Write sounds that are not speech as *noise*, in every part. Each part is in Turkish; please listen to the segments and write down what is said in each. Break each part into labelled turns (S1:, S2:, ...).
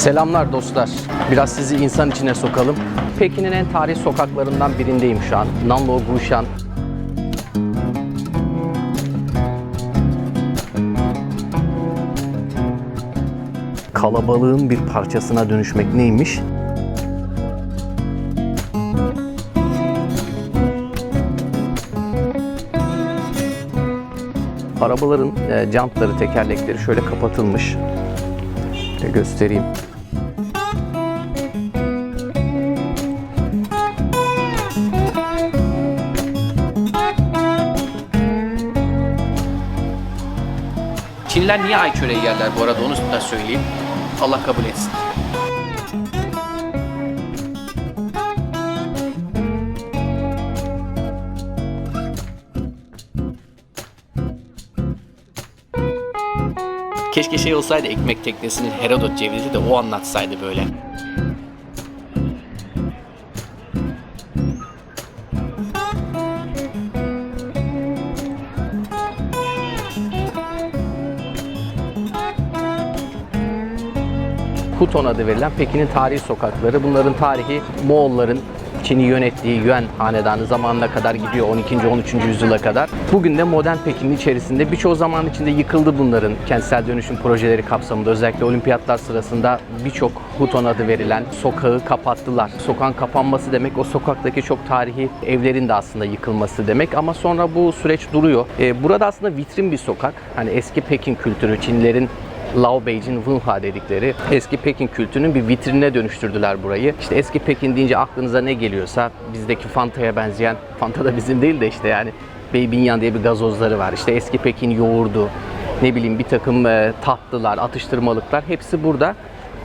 S1: Selamlar dostlar. Biraz sizi insan içine sokalım. Pekin'in en tarihi sokaklarından birindeyim şu an. Nanlo Gushan. Kalabalığın bir parçasına dönüşmek neymiş? Arabaların e, jantları, tekerlekleri şöyle kapatılmış. Göstereyim. Çinliler niye ay çöreği yerler bu arada onu da söyleyeyim. Allah kabul etsin. Şey olsaydı ekmek teknesinin Herodot cevizi de o anlatsaydı böyle. Huton adı verilen Pekin'in tarihi sokakları. Bunların tarihi Moğolların Çin'i yönettiği Yuan hanedanı zamanına kadar gidiyor 12. 13. yüzyıla kadar. Bugün de modern Pekin'in içerisinde birçoğu zaman içinde yıkıldı bunların kentsel dönüşüm projeleri kapsamında. Özellikle olimpiyatlar sırasında birçok Huton adı verilen sokağı kapattılar. Sokağın kapanması demek o sokaktaki çok tarihi evlerin de aslında yıkılması demek ama sonra bu süreç duruyor. Ee, burada aslında vitrin bir sokak. Hani eski Pekin kültürü, Çinlilerin Lao Beijing Wunha dedikleri eski Pekin kültürünün bir vitrine dönüştürdüler burayı. İşte eski Pekin deyince aklınıza ne geliyorsa bizdeki Fanta'ya benzeyen, Fanta da bizim değil de işte yani Beybinyan diye bir gazozları var. İşte eski Pekin yoğurdu, ne bileyim bir takım e, tatlılar, atıştırmalıklar hepsi burada.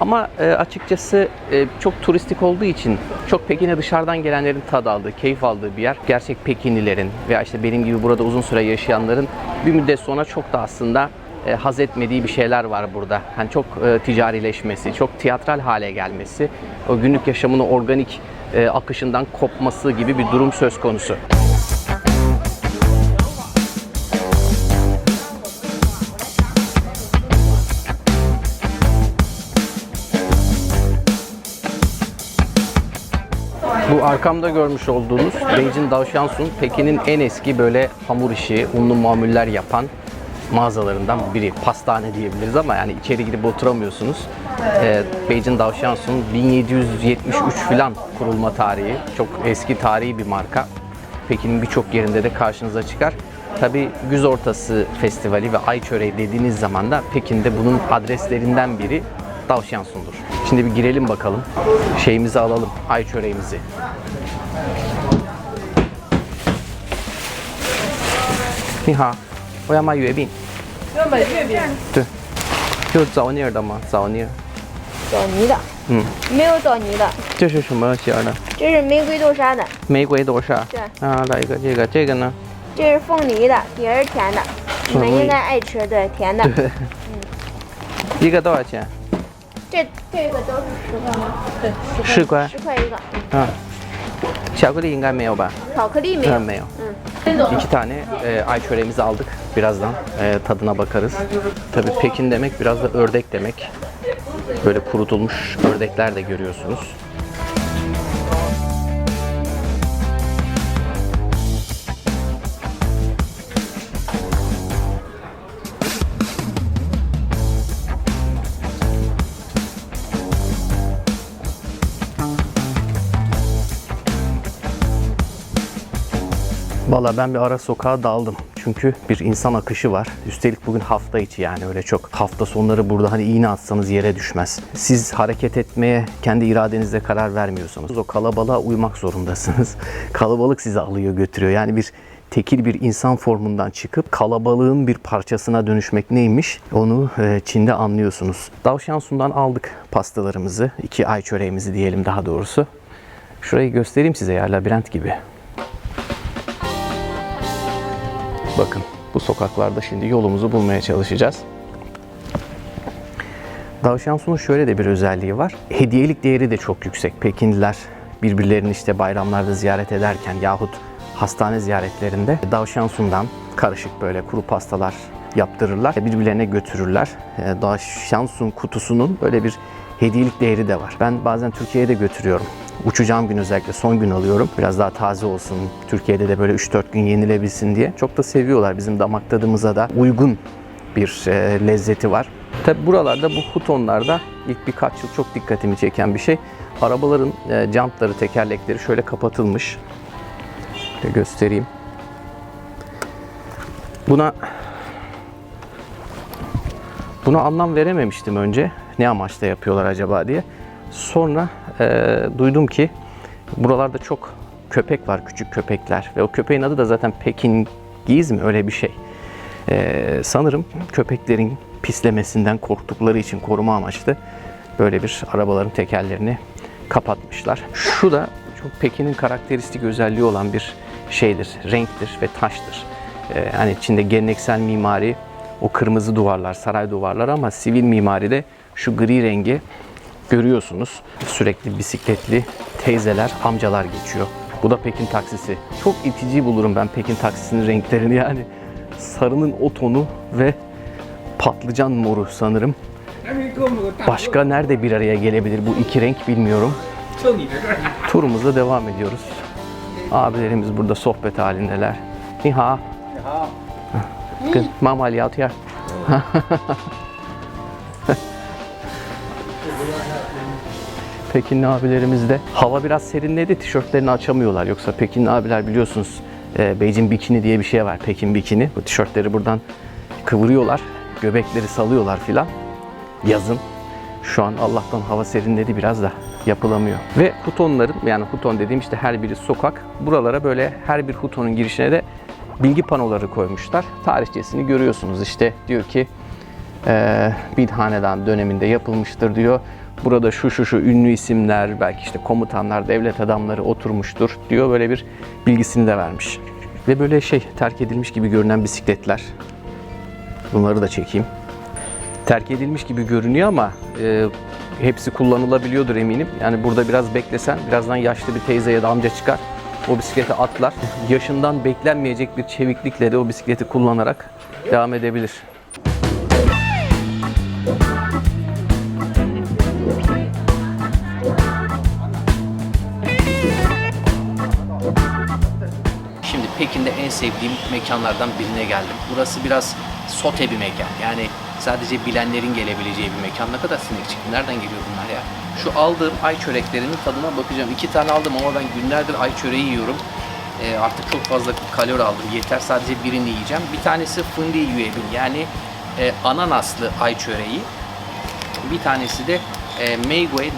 S1: Ama e, açıkçası e, çok turistik olduğu için çok Pekin'e dışarıdan gelenlerin tad aldığı, keyif aldığı bir yer. Gerçek Pekinlilerin veya işte benim gibi burada uzun süre yaşayanların bir müddet sonra çok da aslında e, haz etmediği bir şeyler var burada. Hani çok e, ticarileşmesi, çok tiyatral hale gelmesi, o günlük yaşamın organik e, akışından kopması gibi bir durum söz konusu. Bu arkamda görmüş olduğunuz Beijing Daoshansun Pekin'in en eski böyle hamur işi, unlu mamuller yapan mağazalarından biri. Pastane diyebiliriz ama yani içeri girip oturamıyorsunuz. Ee, Beijing Daoshansun 1773 filan kurulma tarihi. Çok eski tarihi bir marka. Pekin'in birçok yerinde de karşınıza çıkar. Tabi Güz Ortası Festivali ve Ay Çöreği dediğiniz zaman da Pekin'de bunun adreslerinden biri Daoshansun'dur. Şimdi bir girelim bakalım. Şeyimizi alalım. Ay çöreğimizi. 你好，我要买月饼。
S2: 要买月饼，
S1: 对，就枣泥儿的吗？枣泥儿。
S3: 枣泥的，
S1: 嗯，
S3: 没有枣泥的，
S1: 这是什么馅儿的？
S3: 这是玫瑰豆沙的，
S1: 玫瑰豆沙。
S3: 对
S1: 啊，来一个这个，这个呢？
S3: 这是凤梨的，也是甜的，你们应该爱吃，对，甜的。
S1: 对。嗯一个多少钱？
S3: 这这个都是十块吗？
S2: 对，
S1: 十块。
S3: 十块一个，
S1: 嗯，巧克力应该没有吧？
S3: 巧克力没有
S1: 嗯，。没有。
S3: 嗯，
S1: İki tane e, ay çöreğimizi aldık. Birazdan e, tadına bakarız. Tabii Pekin demek biraz da ördek demek. Böyle kurutulmuş ördekler de görüyorsunuz. Valla ben bir ara sokağa daldım. Çünkü bir insan akışı var. Üstelik bugün hafta içi yani öyle çok. Hafta sonları burada hani iğne atsanız yere düşmez. Siz hareket etmeye kendi iradenizle karar vermiyorsanız o kalabalığa uymak zorundasınız. *laughs* Kalabalık sizi alıyor götürüyor. Yani bir tekil bir insan formundan çıkıp kalabalığın bir parçasına dönüşmek neymiş onu e, Çin'de anlıyorsunuz. Davşansun'dan aldık pastalarımızı. iki ay çöreğimizi diyelim daha doğrusu. Şurayı göstereyim size ya labirent gibi. Bakın bu sokaklarda şimdi yolumuzu bulmaya çalışacağız. Davşansu'nun şöyle de bir özelliği var. Hediyelik değeri de çok yüksek. Pekinliler birbirlerini işte bayramlarda ziyaret ederken yahut hastane ziyaretlerinde Davşansun'dan karışık böyle kuru pastalar yaptırırlar. Birbirlerine götürürler. E, Daha Şansun kutusunun böyle bir hediyelik değeri de var. Ben bazen Türkiye'ye de götürüyorum. Uçacağım gün özellikle son gün alıyorum. Biraz daha taze olsun. Türkiye'de de böyle 3-4 gün yenilebilsin diye. Çok da seviyorlar. Bizim damak tadımıza da uygun bir e, lezzeti var. Tabi buralarda bu hutonlarda ilk birkaç yıl çok dikkatimi çeken bir şey. Arabaların e, jantları, tekerlekleri şöyle kapatılmış. Şöyle göstereyim. Buna buna anlam verememiştim önce. Ne amaçla yapıyorlar acaba diye. Sonra e, duydum ki buralarda çok köpek var, küçük köpekler. Ve o köpeğin adı da zaten Pekin Giz mi öyle bir şey. E, sanırım köpeklerin pislemesinden korktukları için koruma amaçlı böyle bir arabaların tekerlerini kapatmışlar. Şu da çok Pekin'in karakteristik özelliği olan bir şeydir, renktir ve taştır. Ee, hani içinde geleneksel mimari o kırmızı duvarlar, saray duvarlar ama sivil mimaride şu gri rengi görüyorsunuz. Sürekli bisikletli teyzeler, amcalar geçiyor. Bu da Pekin taksisi. Çok itici bulurum ben Pekin taksisinin renklerini yani. Sarının o tonu ve patlıcan moru sanırım. Başka nerede bir araya gelebilir bu iki renk bilmiyorum. Turumuza devam ediyoruz. Abilerimiz burada sohbet halindeler. Ni hao. 跟妈 *laughs* Pekinli abilerimiz de hava biraz serinledi. Tişörtlerini açamıyorlar. Yoksa Pekinli abiler biliyorsunuz e, Beijing bikini diye bir şey var. Pekin bikini. Bu tişörtleri buradan kıvırıyorlar. Göbekleri salıyorlar filan. Yazın. Şu an Allah'tan hava serinledi biraz da yapılamıyor. Ve hutonların yani huton dediğim işte her biri sokak. Buralara böyle her bir hutonun girişine de bilgi panoları koymuşlar. Tarihçesini görüyorsunuz. İşte diyor ki e, Bin Hanedan döneminde yapılmıştır diyor. Burada şu şu şu ünlü isimler, belki işte komutanlar, devlet adamları oturmuştur diyor. Böyle bir bilgisini de vermiş. Ve böyle şey terk edilmiş gibi görünen bisikletler. Bunları da çekeyim. Terk edilmiş gibi görünüyor ama e, hepsi kullanılabiliyordur eminim. Yani burada biraz beklesen birazdan yaşlı bir teyze ya da amca çıkar. O bisiklete atlar. Yaşından beklenmeyecek bir çeviklikle de o bisikleti kullanarak devam edebilir. Pekin'de en sevdiğim mekanlardan birine geldim. Burası biraz sote bir mekan. Yani sadece bilenlerin gelebileceği bir mekan. Ne kadar sinek çıktı. Nereden geliyor bunlar ya? Şu aldığım ay çöreklerinin tadına bakacağım. İki tane aldım ama ben günlerdir ay çöreği yiyorum. Ee, artık çok fazla kalori aldım. Yeter sadece birini yiyeceğim. Bir tanesi fındığı yuebin yani e, ananaslı ay çöreği. Bir tanesi de e, Meigui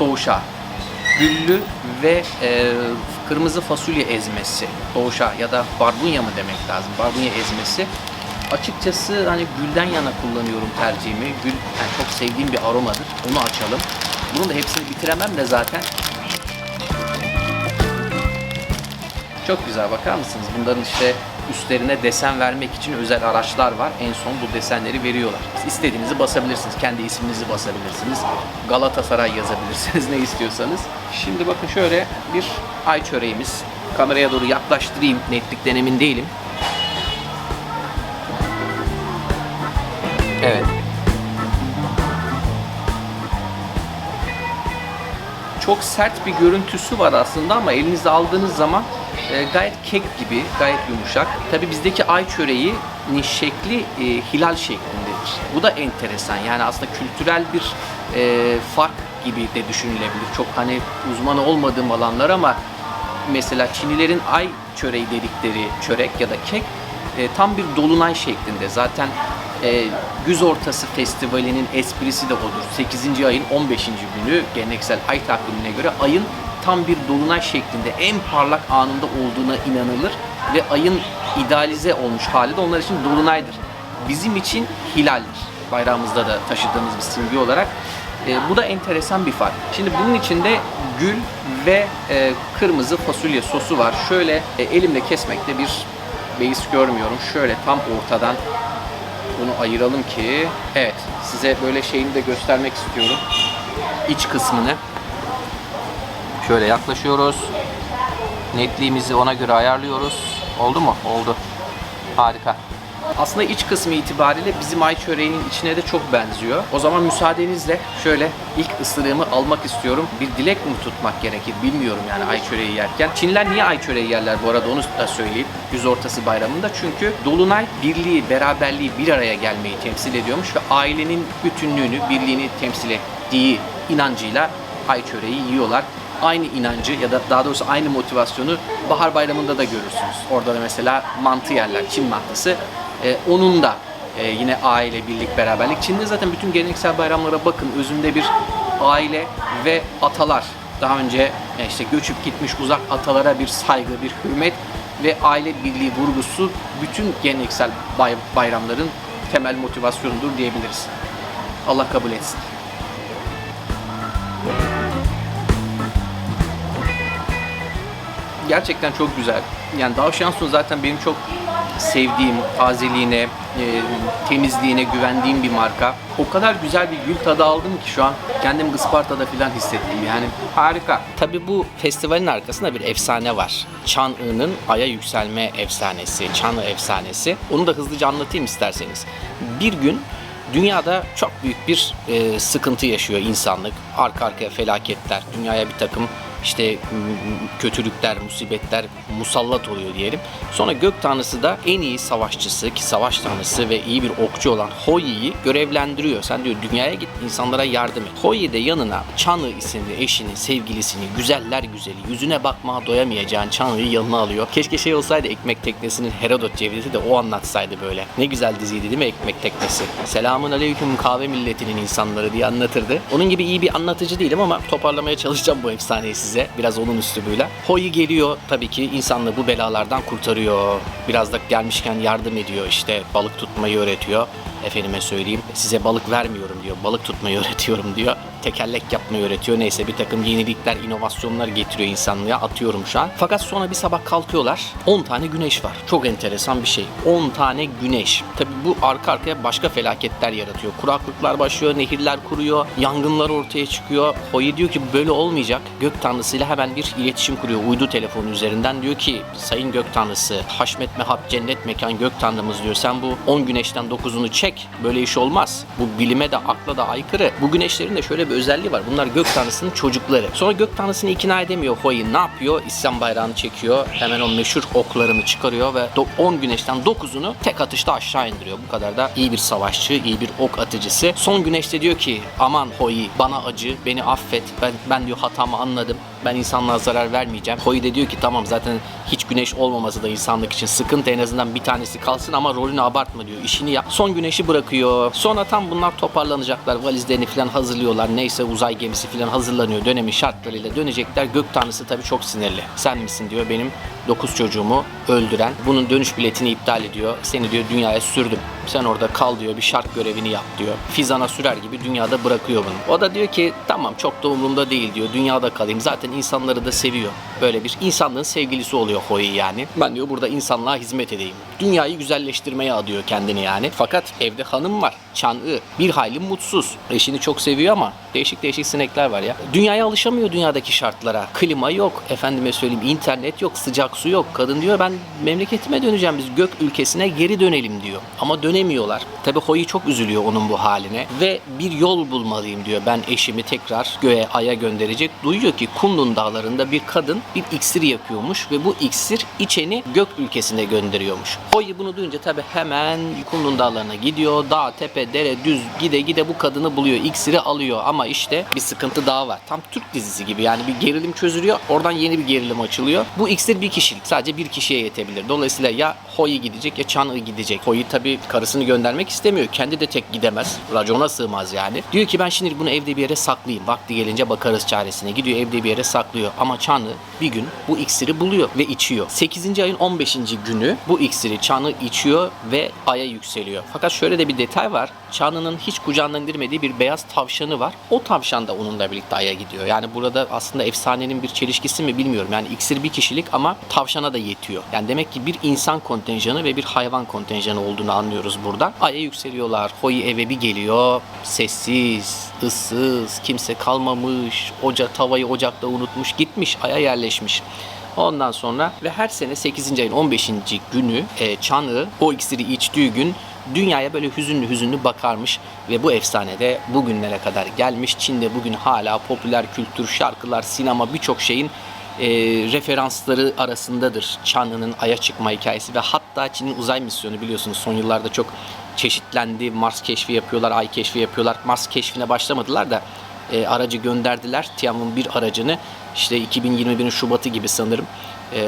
S1: Doşa. Güllü ve e, kırmızı fasulye ezmesi. Doşa ya da barbunya mı demek lazım? Barbunya ezmesi. Açıkçası hani gülden yana kullanıyorum tercihimi. Gül yani çok sevdiğim bir aromadır. Onu açalım. Bunun da hepsini bitiremem de zaten. Çok güzel bakar mısınız? Bunların işte üstlerine desen vermek için özel araçlar var. En son bu desenleri veriyorlar. İstediğinizi basabilirsiniz. Kendi isminizi basabilirsiniz. Galatasaray yazabilirsiniz *laughs* ne istiyorsanız. Şimdi bakın şöyle bir ay çöreğimiz. Kameraya doğru yaklaştırayım. Netlikten emin değilim. Evet. Çok sert bir görüntüsü var aslında ama elinize aldığınız zaman e, gayet kek gibi, gayet yumuşak. Tabi bizdeki ay çöreğinin şekli e, hilal şeklindedir. Bu da enteresan. Yani aslında kültürel bir e, fark gibi de düşünülebilir. Çok hani uzmanı olmadığım alanlar ama mesela Çinlilerin ay çöreği dedikleri çörek ya da kek e, tam bir dolunay şeklinde. Zaten e, Güz Ortası Festivali'nin esprisi de odur. 8. ayın 15. günü geleneksel ay takvimine göre ayın tam bir dolunay şeklinde en parlak anında olduğuna inanılır ve ayın idealize olmuş hali de onlar için dolunaydır. Bizim için hilaldir. Bayrağımızda da taşıdığımız bir simge olarak. E, bu da enteresan bir fark. Şimdi bunun içinde gül ve e, kırmızı fasulye sosu var. Şöyle e, elimle kesmekte bir beis görmüyorum. Şöyle tam ortadan bunu ayıralım ki evet size böyle şeyini de göstermek istiyorum. İç kısmını. Şöyle yaklaşıyoruz. Netliğimizi ona göre ayarlıyoruz. Oldu mu? Oldu. Harika. Aslında iç kısmı itibariyle bizim ay çöreğinin içine de çok benziyor. O zaman müsaadenizle şöyle ilk ısırığımı almak istiyorum. Bir dilek mi tutmak gerekir bilmiyorum yani ay çöreği yerken. Çinliler niye ay çöreği yerler bu arada onu da söyleyeyim. Yüz ortası bayramında çünkü Dolunay birliği, beraberliği bir araya gelmeyi temsil ediyormuş ve ailenin bütünlüğünü, birliğini temsil ettiği inancıyla ay çöreği yiyorlar aynı inancı ya da daha doğrusu aynı motivasyonu bahar bayramında da görürsünüz. Orada da mesela mantı yerler, Çin mantısı. Ee, onun da e, yine aile, birlik, beraberlik. Çin'de zaten bütün geleneksel bayramlara bakın özünde bir aile ve atalar. Daha önce e, işte göçüp gitmiş uzak atalara bir saygı, bir hürmet ve aile birliği vurgusu bütün geleneksel bay- bayramların temel motivasyonudur diyebiliriz. Allah kabul etsin. Gerçekten çok güzel. Yani Davşansun zaten benim çok sevdiğim, tazeliğine, e, temizliğine güvendiğim bir marka. O kadar güzel bir gül tadı aldım ki şu an kendimi Isparta'da falan hissettim yani. Harika. Tabii bu festivalin arkasında bir efsane var. Çan'ı'nın Ay'a yükselme efsanesi, Çan'ı efsanesi. Onu da hızlıca anlatayım isterseniz. Bir gün Dünyada çok büyük bir e, sıkıntı yaşıyor insanlık. Arka arkaya felaketler, dünyaya bir takım işte m- kötülükler, musibetler musallat oluyor diyelim. Sonra gök tanrısı da en iyi savaşçısı ki savaş tanrısı ve iyi bir okçu olan Hoyi'yi görevlendiriyor. Sen diyor dünyaya git insanlara yardım et. Hoyi de yanına Çanı isimli eşini, sevgilisini, güzeller güzeli, yüzüne bakmaya doyamayacağın Çanı'yı yanına alıyor. Keşke şey olsaydı Ekmek Teknesi'nin Herodot Cevdeti de o anlatsaydı böyle. Ne güzel diziydi değil mi Ekmek Teknesi? Selamun aleyküm kahve milletinin insanları diye anlatırdı. Onun gibi iyi bir anlatıcı değilim ama toparlamaya çalışacağım bu efsaneyi size. Biraz onun üslubuyla. Hoyi geliyor tabii ki insanlığı bu belalardan kurtarıyor. Biraz da gelmişken yardım ediyor işte balık tutmayı öğretiyor. Efendime söyleyeyim size balık vermiyorum diyor. Balık tutmayı öğretiyorum diyor. Tekerlek yapmayı öğretiyor. Neyse bir takım yenilikler, inovasyonlar getiriyor insanlığa. Atıyorum şu an. Fakat sonra bir sabah kalkıyorlar. 10 tane güneş var. Çok enteresan bir şey. 10 tane güneş. Tabii bu arka arkaya başka felaketler yaratıyor. Kuraklıklar başlıyor, nehirler kuruyor, yangınlar ortaya çıkıyor. Hoyi diyor ki böyle olmayacak. Gök tanrısıyla hemen bir iletişim kuruyor uydu telefonu üzerinden. Diyor ki sayın gök tanrısı, haşmet mehab cennet mekan gök tanrımız diyor. Sen bu 10 güneşten 9'unu çek. Böyle iş olmaz. Bu bilime de akla da aykırı. Bu güneşlerin de şöyle bir özelliği var. Bunlar gök tanrısının çocukları. Sonra gök tanrısını ikna edemiyor Hoyi. Ne yapıyor? İslam bayrağını çekiyor. Hemen o meşhur oklarını çıkarıyor ve do- 10 güneşten 9'unu tek atışta aşağı indiriyor. Bu kadar da iyi bir savaşçı, iyi bir ok atıcısı. Son güneşte diyor ki aman Hoyi bana acı, beni affet. Ben, ben diyor hatamı anladım. Ben insanlığa zarar vermeyeceğim. Hoyi de diyor ki tamam zaten hiç güneş olmaması da insanlık için sıkıntı en azından bir tanesi kalsın ama rolünü abartma diyor. İşini yap. Son güneşi bırakıyor. Sonra tam bunlar toparlanacaklar. Valizlerini falan hazırlıyorlar. Neyse uzay gemisi falan hazırlanıyor. Dönemin şartlarıyla dönecekler. Gök tanrısı tabii çok sinirli. Sen misin diyor benim 9 çocuğumu öldüren. Bunun dönüş biletini iptal ediyor. Seni diyor dünyaya sürdüm. Sen orada kal diyor. Bir şart görevini yap diyor. Fizana sürer gibi dünyada bırakıyor bunu. O da diyor ki tamam çok da umurumda değil diyor. Dünyada kalayım. Zaten insanları da seviyor. Böyle bir insanlığın sevgilisi oluyor Hoyi yani. Ben diyor burada insanlığa hizmet edeyim. Dünyayı güzelleştirmeye adıyor kendini yani. Fakat evde hanım var. Çan'ı. Bir hayli mutsuz. Eşini çok seviyor ama değişik değişik sinekler var ya. Dünyaya alışamıyor dünyadaki şartlara. Klima yok. Efendime söyleyeyim internet yok. Sıcak su yok. Kadın diyor ben memleketime döneceğim. Biz gök ülkesine geri dönelim diyor. Ama dönemiyorlar. Tabi Hoyi çok üzülüyor onun bu haline. Ve bir yol bulmalıyım diyor. Ben eşimi tekrar göğe aya gönderecek. Duyuyor ki Kunlun dağlarında bir kadın bir iksir yapıyormuş ve bu iksir içeni gök ülkesine gönderiyormuş. Hoyi bunu duyunca tabi hemen Kunlun dağlarına gidiyor. Dağ, tepe, dere, düz gide gide bu kadını buluyor. İksiri alıyor ama işte bir sıkıntı daha var. Tam Türk dizisi gibi yani bir gerilim çözülüyor. Oradan yeni bir gerilim açılıyor. Bu iksir bir kişilik. Sadece bir kişiye yetebilir. Dolayısıyla ya Hoyi gidecek ya Chan'ı gidecek. Hoyi tabi karısını göndermek istemiyor. Kendi de tek gidemez. Racona sığmaz yani. Diyor ki ben şimdi bunu evde bir yere saklayayım. Vakti gelince bakarız çaresine. Gidiyor evde bir yere saklıyor. Ama Chan'ı bir gün bu iksiri buluyor ve içiyor. 8. ayın 15. günü bu iksiri Chan'ı içiyor ve aya yükseliyor. Fakat şöyle de bir detay var. Chan'ı'nın hiç kucağından indirmediği bir beyaz tavşanı var. O tavşan da onunla birlikte aya gidiyor. Yani burada aslında efsanenin bir çelişkisi mi bilmiyorum. Yani iksir bir kişilik ama tavşana da yetiyor. Yani demek ki bir insan kontenjanı ve bir hayvan kontenjanı olduğunu anlıyoruz buradan. Aya yükseliyorlar. Hoyi eve bir geliyor. Sessiz, ıssız, kimse kalmamış. Oca tavayı ocakta unutmuş, gitmiş, aya yerleşmiş. Ondan sonra ve her sene 8. ayın 15. günü e, Çan'ı o iksiri içtiği gün dünyaya böyle hüzünlü hüzünlü bakarmış ve bu efsane de bugünlere kadar gelmiş. Çin'de bugün hala popüler kültür, şarkılar, sinema birçok şeyin e, referansları arasındadır. Çanlı'nın Ay'a çıkma hikayesi ve hatta Çin'in uzay misyonu biliyorsunuz son yıllarda çok çeşitlendi. Mars keşfi yapıyorlar, Ay keşfi yapıyorlar. Mars keşfine başlamadılar da e, aracı gönderdiler. Tianwen 1 aracını işte 2021'in Şubat'ı gibi sanırım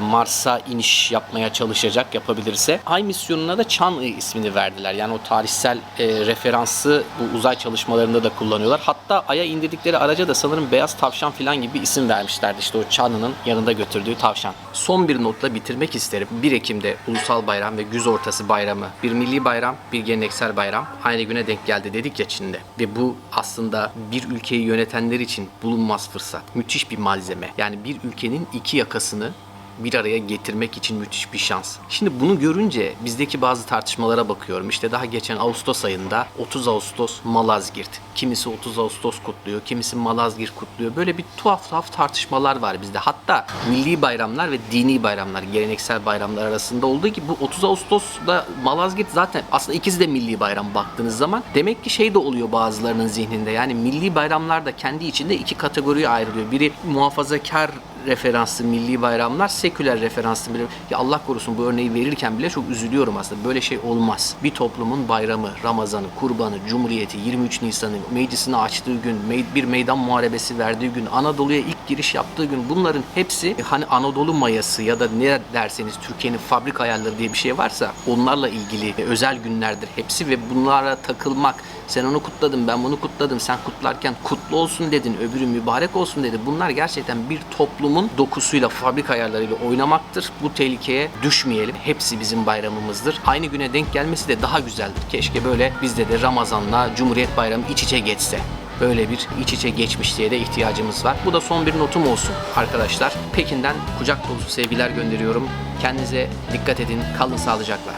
S1: Mars'a iniş yapmaya çalışacak yapabilirse. Ay misyonuna da Chang'e ismini verdiler. Yani o tarihsel e, referansı bu uzay çalışmalarında da kullanıyorlar. Hatta Ay'a indirdikleri araca da sanırım beyaz tavşan falan gibi bir isim vermişlerdi. İşte o Chang'ın yanında götürdüğü tavşan. Son bir notla bitirmek isterim. 1 Ekim'de Ulusal Bayram ve Güz Ortası Bayramı. Bir milli bayram, bir geleneksel bayram. Aynı güne denk geldi dedik ya Çin'de. Ve bu aslında bir ülkeyi yönetenler için bulunmaz fırsat. Müthiş bir malzeme. Yani bir ülkenin iki yakasını bir araya getirmek için müthiş bir şans. Şimdi bunu görünce bizdeki bazı tartışmalara bakıyorum. İşte daha geçen Ağustos ayında 30 Ağustos Malazgirt. Kimisi 30 Ağustos kutluyor, kimisi Malazgirt kutluyor. Böyle bir tuhaf tuhaf tartışmalar var bizde. Hatta milli bayramlar ve dini bayramlar, geleneksel bayramlar arasında olduğu gibi bu 30 Ağustos'da Malazgirt zaten aslında ikisi de milli bayram baktığınız zaman. Demek ki şey de oluyor bazılarının zihninde. Yani milli bayramlar da kendi içinde iki kategoriye ayrılıyor. Biri muhafazakar referanslı milli bayramlar, seküler referanslı milli Ya Allah korusun bu örneği verirken bile çok üzülüyorum aslında. Böyle şey olmaz. Bir toplumun bayramı, Ramazanı, Kurbanı, Cumhuriyeti, 23 Nisan'ı, meclisini açtığı gün, bir meydan muharebesi verdiği gün, Anadolu'ya ilk giriş yaptığı gün bunların hepsi e, hani Anadolu mayası ya da ne derseniz Türkiye'nin fabrika ayarları diye bir şey varsa onlarla ilgili e, özel günlerdir hepsi ve bunlara takılmak sen onu kutladın, ben bunu kutladım. Sen kutlarken kutlu olsun dedin, öbürü mübarek olsun dedi. Bunlar gerçekten bir toplumun dokusuyla, fabrika ayarlarıyla oynamaktır. Bu tehlikeye düşmeyelim. Hepsi bizim bayramımızdır. Aynı güne denk gelmesi de daha güzeldir. Keşke böyle bizde de Ramazan'la Cumhuriyet Bayramı iç içe geçse. Böyle bir iç içe geçmişliğe de ihtiyacımız var. Bu da son bir notum olsun arkadaşlar. Pekin'den kucak dolusu sevgiler gönderiyorum. Kendinize dikkat edin. Kalın sağlıcakla.